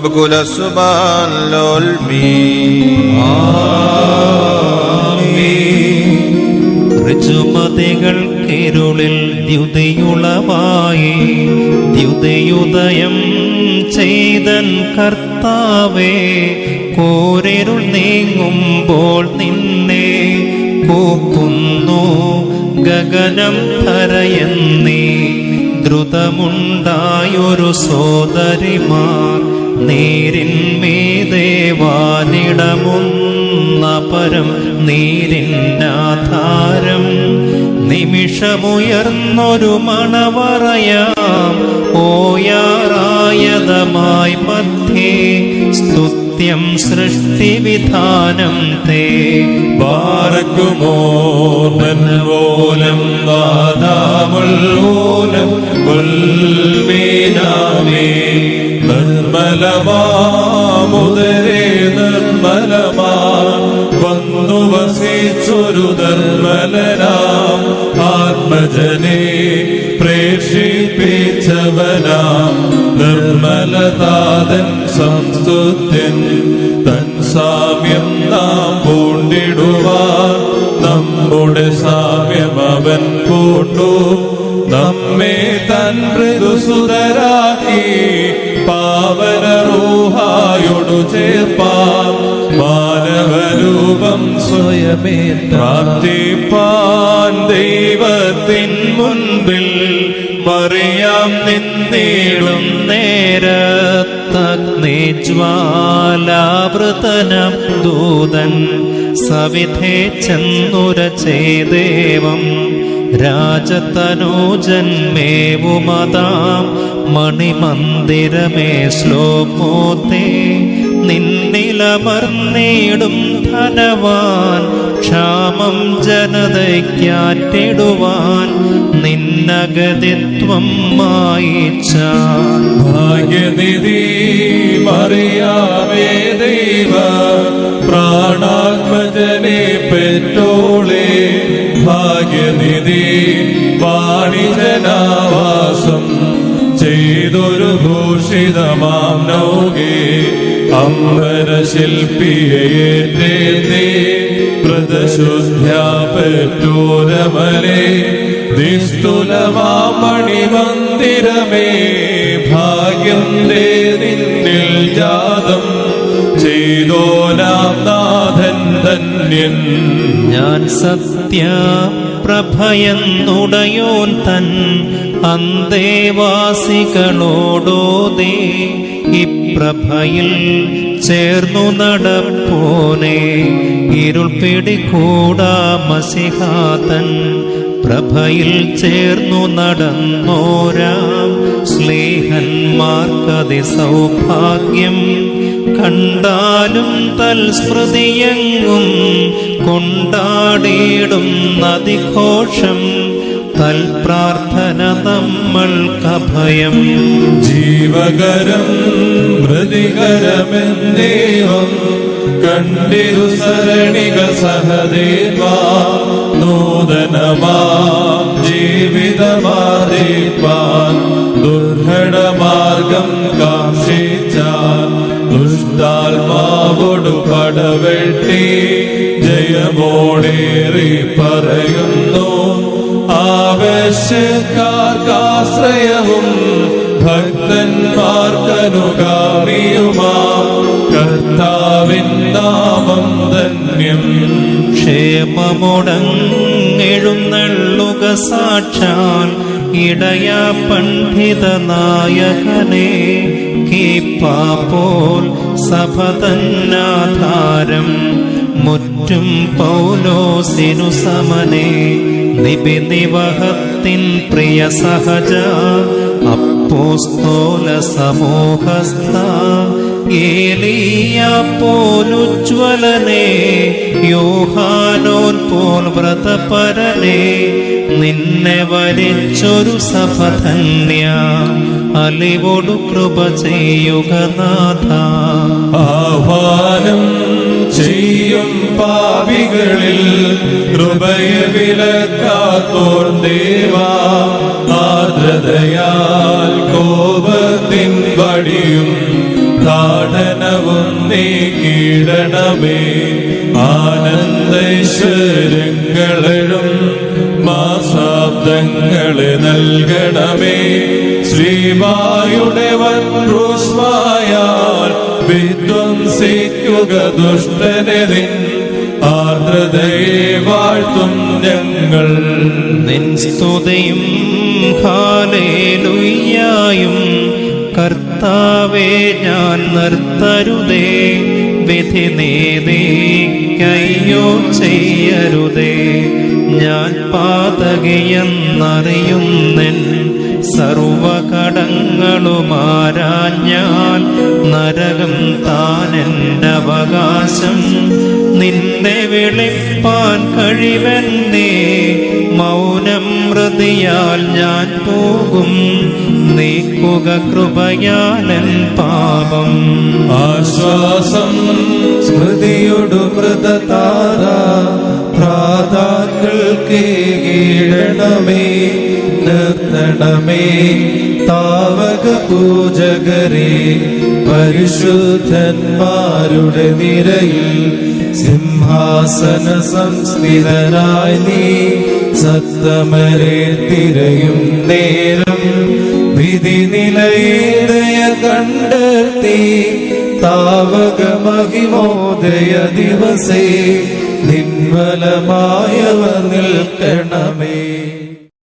وبكل سبحان للمي ഋജുമതികൾക്കിരുളിൽ ദ്യുതിയുളവായി ദ്യുതിയുദയം ചെയ്തൻ കർത്താവേ കോരിരുൾ നീങ്ങുമ്പോൾ നിന്നെ കൂപ്പുന്നു ഗഗനം ധരയെന്നീ ദ്രുതമുണ്ടായൊരു സോദരിമാർ നീരിന്മീതേവാനിടമുന്നപരം നീരിന്നാധാരം നിമിഷമുയർന്നൊരു മണവറയാം ഓയാറായതമായി മധ്യേ സ്തുത്യം സൃഷ്ടിവിധാനം തേ. പാറക്കുമോലം ഉൽമീനാമേ നിർമ്മലമാമുദരേ നിർമ്മലമാ വന്നു വസിച്ചൊരു നിർമ്മലനാം ആത്മജനെ പ്രേക്ഷിപ്പിച്ചവനാം. നിർമ്മലതാതൻ സംസ്തുത്യൻ തൻ സാമ്യം നാം പൂണ്ടിടുവാൻ. നമ്മുടെ സാമ്യം അവൻ പൂണ്ടു. നമ്മെ തൻ മൃദുസുതരാക്കി റൂഹായോടു ചേർപ്പാൻ മാനവരൂപം സ്വയമേ പ്രാർത്ഥിപ്പാൻ ദൈവത്തിൻ മുൻപിൽ മറിയാം നിന്നേടും നേരത്തഗ്നിജ്വാലാവൃതനം ദൂതൻ സവിധേ ചെന്നുര ചെയ്ദേവം രാജതനോജന്മേവുമതാം മണിമന്ദിരമേ ശ്ലോകോത്തേ നിന്നിലമർന്നേടും ധനവാൻ ക്ഷാമം ജനതയ്ക്കാറ്റിടുവാൻ നിന്നഗതിത്വം മായിച്ച ഭാഗ്യനിധി മറിയാമേ ദൈവ പ്രാണാത്മജനെ ഭൂഷിതമാം നൗകെ അമ്പര ശില്പിയേറ്റേ പ്രദശുദ്ധ്യാപറ്റോരമലേ നിസ്തുലമാമണിമന്ദിരമേ ഭാഗ്യം ദേ നിന്നിൽ ജാതം ചെയ്തോനാം നാഥൻ ധന്യൻ. ഞാൻ സത്യ പ്രഭയെന്നുടയോൻ തൻ അന്തേവാസികളോടോതേ ഇപ്രഭയിൽ ചേർന്നു നടപ്പോനെ. ഇരുൾ പിടികൂടാ മസിഹാതൻ പ്രഭയിൽ ചേർന്നു നടന്നോരാം. സ്നേഹന്മാർക്കതി സൗഭാഗ്യം കണ്ടാലും തൽസ്മൃതിയെങ്ങും കൊണ്ടാടിയിടും നദിഘോഷം. തൽപ്രാർത്ഥന നമ്മൾക്കഭയം. ജീവകരം മൃതികരമെന്നേവം കണ്ടിരു സരണിക സഹദേവാ നൂതനമാ ജീവിതമാദിപ്പാൻ ദുർഘടമാർഗം കാക്ഷിച്ചാൻ ദുഷ്ടാത്മാവോടു പടവെട്ടി ജയമോടേറി പറയുന്നു. ആവശ്യക്കാർക്കാശ്രയവും ഭക്തന്മാർക്കനുഗാമിയുമാം കർത്താവിൻ നാമം ധന്യം. ക്ഷേമമുടങ്ങെഴുന്നള്ളുക സാക്ഷാൽ ഇടയ പണ്ഡിത നായകനെ കീപ്പാപ്പോൽ സഭതന്നാധാരം. മുറ്റും പൗലോസിനു സമനെ നിബിനിവഹത്തിൻ പ്രിയ സഹജ അപ്പോസ്തോല സമൂഹസ്ഥ. ഏലിയ പോലുജ്വലനെ യോഹാനോൻ പോൽ വ്രതപരനെ നിന്നെ വരിച്ചൊരു സഫധന്യ അലിവോടു കൃപ ചെയ്യുക നാഥ. ചെയ്യും പാപികളിൽ കൃപയ വിലക്കാത്തോർ ദേവാ. ആർദ്രതയാൽ കോപത്തിൻ വടിയും താടനവും നീ കീടണമേ ആനന്ദശ്വരങ്ങളും മാസാബ്ദങ്ങളെ നൽകണമേ. ശ്രീവായുടെ വൻ ക്രൂശ്വായാൽ വിധ്വംസിക്കുക ദുഷ്ടനെ നിൻ ആർദ്രതയെ വാഴ്ത്തും ഞങ്ങൾ. നിൻ സ്തുതിയും ഹാലേലുയ്യായും കർത്താവേ ഞാൻ നിർത്തരുതേ. വിധി നേതിക്കയ്യോ ചെയ്യരുതേ. ഞാൻ പാതകയെന്നറിയുന്നെൻ സർവകടങ്ങളുമാരാഞ്ഞാൽ നരകം താനെന്റെ അവകാശം നിന്നെ വിളിപ്പാൻ കഴിവെന്നേ മൗനം മൃതിയാൽ ഞാൻ പോകും. നീക്കുക കൃപയാലൻ പാപം. ആശ്വാസം സ്മൃതിയൊടു മൃതതാര പ്രാതാക്കൾക്ക് കീഴണമേ നിർത്തണമേ താവക പൂജകരെ പരിശുദ്ധന്മാരുടെ നിരയിൽ സിംഹാസന സംസ്ഥിതനായി നീ സത്തമരെ തിരയും നേരം. വിധി നിലയേതയ കണ്ടെത്തി താവക മഹിമോദയ ദിവസേ നിന്മലമായവ നിൽക്കണമേ.